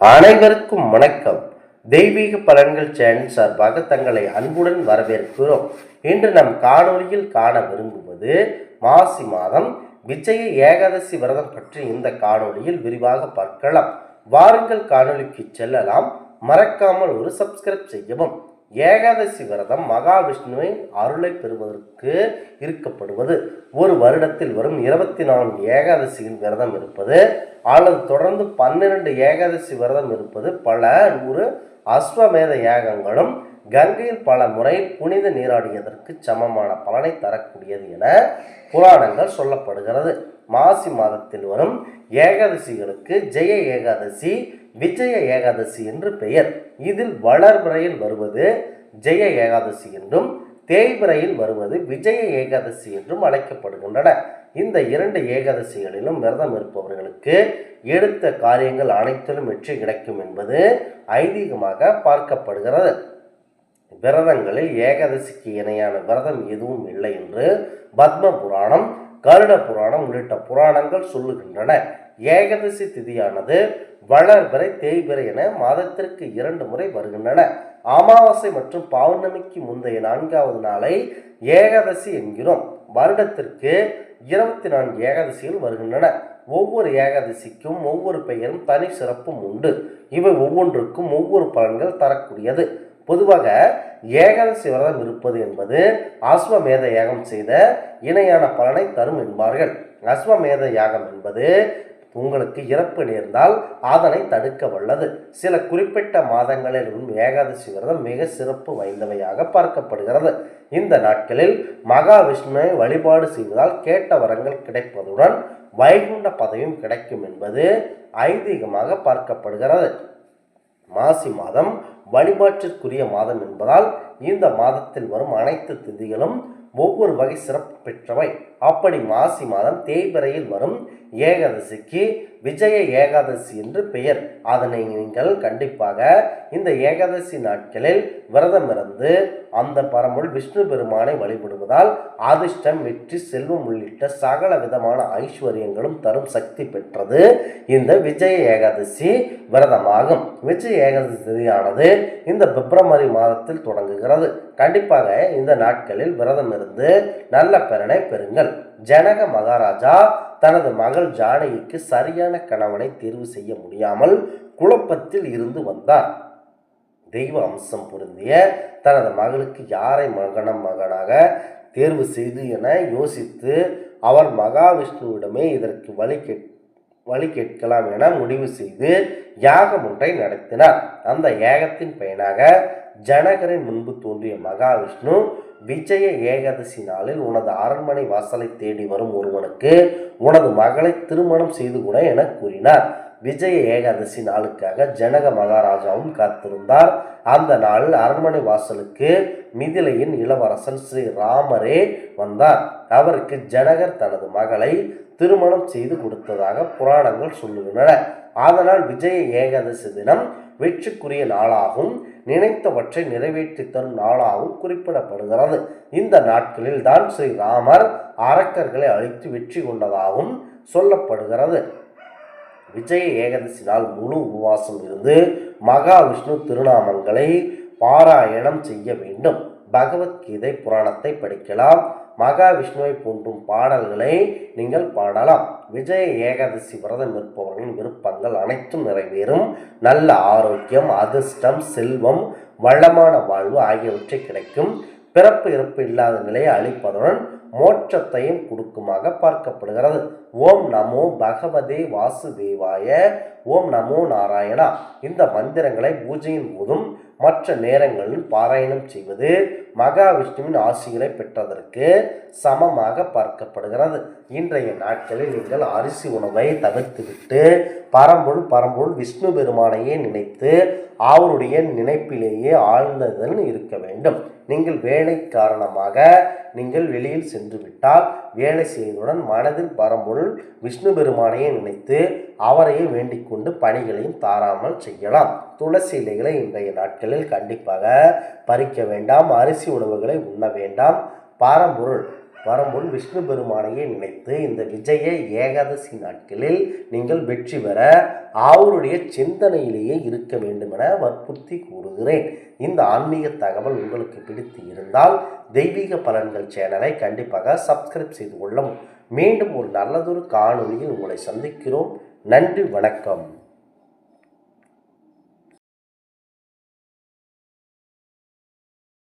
அனைவருக்கும் வணக்கம். தெய்வீக பலன்கள் சேனல் சார்பாக தங்களை அன்புடன் வரவேற்கிறோம். இன்று நம் காணொளியில் காண விரும்புவது மாசி மாதம் விஜய ஏகாதசி விரதம் பற்றி இந்த காணொளியில் விரிவாக பார்க்கலாம். வாருங்கள் காணொலிக்கு செல்லலாம். மறக்காமல் ஒரு சப்ஸ்கிரைப் செய்யவும். ஏகாதசி விரதம் மகாவிஷ்ணுவின் அருளை பெறுவதற்கு இருக்கப்படுவது. ஒரு வருடத்தில் வரும் இருபத்தி நான்கு ஏகாதசியின் விரதம் இருப்பது அல்லது தொடர்ந்து பன்னிரண்டு ஏகாதசி விரதம் இருப்பது பல நூறு அஸ்வமேத யாகங்களும் கங்கையில் பல முறை புனித நீராடியதற்கு சமமான பலனை தரக்கூடியது என புராணங்கள் சொல்லப்படுகிறது. மாசி மாதத்தில் வரும் ஏகாதசிகளுக்கு ஜெய ஏகாதசி விஜய ஏகாதசி என்று பெயர். இதில் வளர்பிறையில் வருவது ஜெய ஏகாதசி என்றும் தேய்பிறையில் வருவது விஜய ஏகாதசி என்றும் அழைக்கப்படுகின்றன. இந்த இரண்டு ஏகாதசிகளிலும் விரதம் இருப்பவர்களுக்கு எடுத்த காரியங்கள் அனைத்திலும் வெற்றி கிடைக்கும் என்பது ஐதீகமாக பார்க்கப்படுகிறது. விரதங்களில் ஏகாதசிக்கு இணையான விரதம் எதுவும் இல்லை என்று பத்ம புராணம் கருட புராணம் உள்ளிட்ட புராணங்கள் சொல்லுகின்றன. ஏகாதசி திதியானது வளர்பிறை தேய்பிறை என மாதத்திற்கு இரண்டு முறை வருகின்றன. அமாவாசை மற்றும் பௌர்ணமிக்கு முந்தைய நான்காவது நாளை ஏகாதசி என்கிறோம். வருடத்திற்கு இருபத்தி நான்கு ஏகாதசிகள் வருகின்றன. ஒவ்வொரு ஏகாதசிக்கும் ஒவ்வொரு பெயரும் தனி சிறப்பும் உண்டு. இவை ஒவ்வொன்றுக்கும் ஒவ்வொரு பலன்கள் தரக்கூடியது. பொதுவாக ஏகாதசி விரதம் இருப்பது என்பது அஸ்வமேத யாகம் செய்த இணையான பலனை தரும் என்பார்கள். அஸ்வமேத யாகம் என்பது உங்களுக்கு இறப்பு நேர்ந்தால் அதனை தடுக்க வல்லது. சில குறிப்பிட்ட மாதங்களில் ஏகாதசி விரதம் மிக சிறப்பு வாய்ந்தவையாக பார்க்கப்படுகிறது. இந்த நாட்களில் மகாவிஷ்ணுவை வழிபாடு செய்வதால் கேட்ட வரங்கள் கிடைப்பதுடன் வைகுண்ட பதவியும் கிடைக்கும் என்பது ஐதீகமாக பார்க்கப்படுகிறது. மாசி மாதம் வழிபாட்டிற்குரிய மாதம் என்பதால் இந்த மாதத்தில் வரும் அனைத்து திதிகளும் ஒவ்வொரு வகை சிறப்பு பெற்றவை. அப்படி மாசி மாதம் தேய்பிறையில் வரும் ஏகாதசிக்கு விஜய ஏகாதசி என்று பெயர். அதனை நீங்கள் கண்டிப்பாக இந்த ஏகாதசி நாட்களில் விரதம் இருந்து அந்த பரம்பொருள் விஷ்ணு பெருமானை வழிபடுவதால் அதிர்ஷ்டம் வெற்றி செல்வம் உள்ளிட்ட சகல விதமான ஐஸ்வர்யங்களும் தரும் சக்தி பெற்றது. இந்த விஜய ஏகாதசி விரதமாகும். விஜய ஏகாதசி திதியானது இந்த பிப்ரவரி மாதத்தில் தொடங்குகிறது. கண்டிப்பாக இந்த நாட்களில் விரதம் இருந்து நல்ல பலனை பெறுங்கள். ஜனக மகாராஜா தனது மகள் ஜானகிக்கு சரியான கணவனை தேர்வு செய்ய முடியாமல் குழப்பத்தில் இருந்து வந்தார். தெய்வ அம்சம் பொருந்திய தனது மகளுக்கு யாரை மகனம் மகனாக தேர்வு செய்து என யோசித்து அவர் மகாவிஷ்ணுவிடமே இதற்கு வழி கேட் வழி கேட்கலாம் என முடிவு செய்து யாகம் ஒன்றை நடத்தினார். அந்த யாகத்தின் பயனாக ஜனகரின் முன்பு தோன்றிய மகாவிஷ்ணு விஜய ஏகாதசி நாளில் உனது அரண்மனை வாசலை தேடி வரும் ஒருவனுக்கு உனது மகளை திருமணம் செய்து கொட என கூறினார். விஜய ஏகாதசி நாளுக்காக ஜனக மகாராஜாவும் காத்திருந்தார். அந்த நாளில் அரண்மனை வாசலுக்கு மிதிலையின் இளவரசன் ஸ்ரீ ராமரே வந்தார். அவருக்கு ஜனகர் தனது மகளை திருமணம் செய்து கொடுத்ததாக புராணங்கள் சொல்லுகின்றன. அதனால் விஜய ஏகாதசி தினம் வெற்றிக்குரிய நாளாகவும் நினைத்தவற்றை நிறைவேற்றி தரும் நாளாகவும் குறிப்பிடப்படுகிறது. இந்த நாட்களில் தான் ஸ்ரீ ராமர் அரக்கர்களை அழித்து வெற்றி கொண்டதாகவும் சொல்லப்படுகிறது. விஜய ஏகாதசி நாள் முழு உபவாசம் இருந்து மகாவிஷ்ணு திருநாமங்களை பாராயணம் செய்ய வேண்டும். பகவத்கீதை புராணத்தை படிக்கலாம். மகாவிஷ்ணுவை போன்றும் பாடல்களை நீங்கள் பாடலாம். விஜய ஏகாதசி விரதம் இருப்பவர்களின் விருப்பங்கள் அனைத்தும் நிறைவேறும். நல்ல ஆரோக்கியம் அதிர்ஷ்டம் செல்வம் வளமான வாழ்வு ஆகியவற்றை கிடைக்கும். பிறப்பு இறப்பு இல்லாத நிலையை அளிப்பதுடன் மோட்சத்தையும் கொடுக்குமாக பார்க்கப்படுகிறது. ஓம் நமோ பகவதே வாசுதேவாய ஓம் நமோ நாராயணா. இந்த மந்திரங்களை பூஜையின் போதும் மற்ற நேரங்களில் பாராயணம் செய்வது மகாவிஷ்ணுவின் ஆசிகளை பெற்றதற்கு சமமாக பார்க்கப்படுகிறது. இன்றைய நாட்களில் நீங்கள் அரிசி உணவை தவிர்த்துவிட்டு பரம்பொருள் பரம்பொருள் விஷ்ணு பெருமானையே நினைத்து அவருடைய நினைப்பிலேயே ஆழ்ந்ததன் இருக்க வேண்டும். நீங்கள் வேலை காரணமாக நீங்கள் வெளியில் சென்று விட்டால் வேலை செய்வதுடன் மனதில் பரம்பொருள் விஷ்ணு பெருமானையை நினைத்து அவரையே வேண்டிக் கொண்டு பணிகளையும் தாராமல் செய்யலாம். துளசி இலைகளை இன்றைய நாட்களில் கண்டிப்பாக பறிக்க வேண்டாம். அரிசி உணவுகளை உண்ண வேண்டாம். பாரம்பொருள் வருமுன் விஷ்ணு பெருமானையை நினைத்து இந்த விஜய ஏகாதசி நாட்களில் நீங்கள் வெற்றி பெற அவருடைய சிந்தனையிலேயே இருக்க வேண்டும் என வற்புறுத்தி கூறுகிறேன். இந்த ஆன்மீக தகவல் உங்களுக்கு பிடித்து இருந்தால் தெய்வீக பலன்கள் சேனலை கண்டிப்பாக சப்ஸ்கிரைப் செய்து கொள்ளவும் மீண்டும் ஒரு நல்லதொரு காணொலியில் உங்களை சந்திக்கிறோம். நன்றி வணக்கம்.